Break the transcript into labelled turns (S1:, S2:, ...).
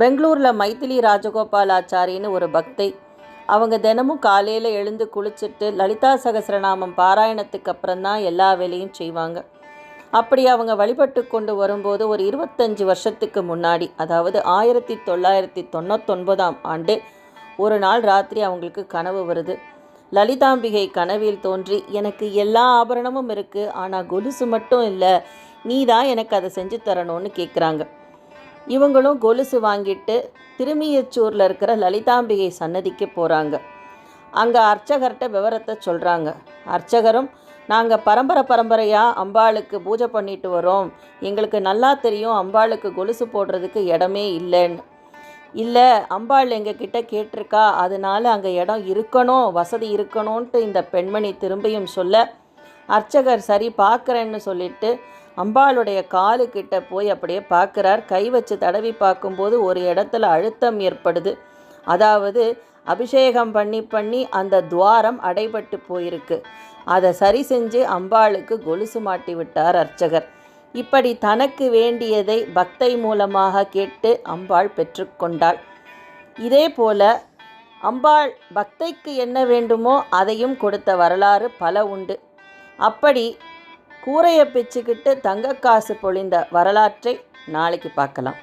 S1: பெங்களூரில் மைத்திலி ராஜகோபால் ஆச்சாரின்னு ஒரு பக்தை. அவங்க தினமும் காலையில் எழுந்து குளிச்சுட்டு லலிதா சகஸ்ரநாமம் பாராயணத்துக்கு அப்புறம்தான் எல்லா வேலையும் செய்வாங்க. அப்படி அவங்க வழிபட்டு கொண்டு வரும்போது ஒரு இருபத்தஞ்சி வருஷத்துக்கு முன்னாடி அதாவது ஆயிரத்தி தொள்ளாயிரத்தி தொண்ணூத்தொன்பதாம் ஆண்டு ஒரு நாள் ராத்திரி அவங்களுக்கு கனவு வருது. லலிதாம்பிகை கனவில் தோன்றி எனக்கு எல்லா ஆபரணமும் இருக்குது ஆனால் கொலுசு மட்டும் இல்லை நீ தான் எனக்கு அதை செஞ்சு தரணும்னு கேட்குறாங்க இவங்களும் கொலுசு வாங்கிட்டு திருமியச்சூரில் இருக்கிற லலிதாம்பிகை சன்னதிக்கு போகிறாங்க அங்கே அர்ச்சகர்கிட்ட விவரத்தை சொல்கிறாங்க அர்ச்சகரும் நாங்கள் பரம்பரை பரம்பரையாக அம்பாளுக்கு பூஜை பண்ணிட்டு வரோம். எங்களுக்கு நல்லா தெரியும் அம்பாளுக்கு கொலுசு போடுறதுக்கு இடமே இல்லைன்னு இல்லை அம்பாள் எங்கக்கிட்ட கேட்டிருக்கா. அதனால அங்கே இடம் இருக்கணும் வசதி இருக்கணும்ன்ட்டு இந்த பெண்மணி திரும்பியும் சொல்ல அர்ச்சகர் சரி பார்க்குறேன்னு சொல்லிட்டு அம்பாளுடைய காலுக்கிட்ட போய் அப்படியே பார்க்குறார். கை வச்சு தடவி பார்க்கும்போது ஒரு இடத்துல அழுத்தம் ஏற்படுது. அதாவது அபிஷேகம் பண்ணி பண்ணி அந்த துவாரம் அடைபட்டு போயிருக்கு. அதை சரி செஞ்சு அம்பாளுக்கு கொலுசு மாட்டி விட்டார் அர்ச்சகர். இப்படி தனக்கு வேண்டியதை பக்தை மூலமாக கேட்டு அம்பாள் பெற்றுக்கொண்டாள். இதே போல அம்பாள் பக்தைக்கு என்ன வேண்டுமோ அதையும் கொடுத்த வரலாறு பல உண்டு. அப்படி கூரையை பிச்சுக்கிட்டு தங்க காசு பொழிந்த வரலாற்றை நாளைக்கு பார்க்கலாம்.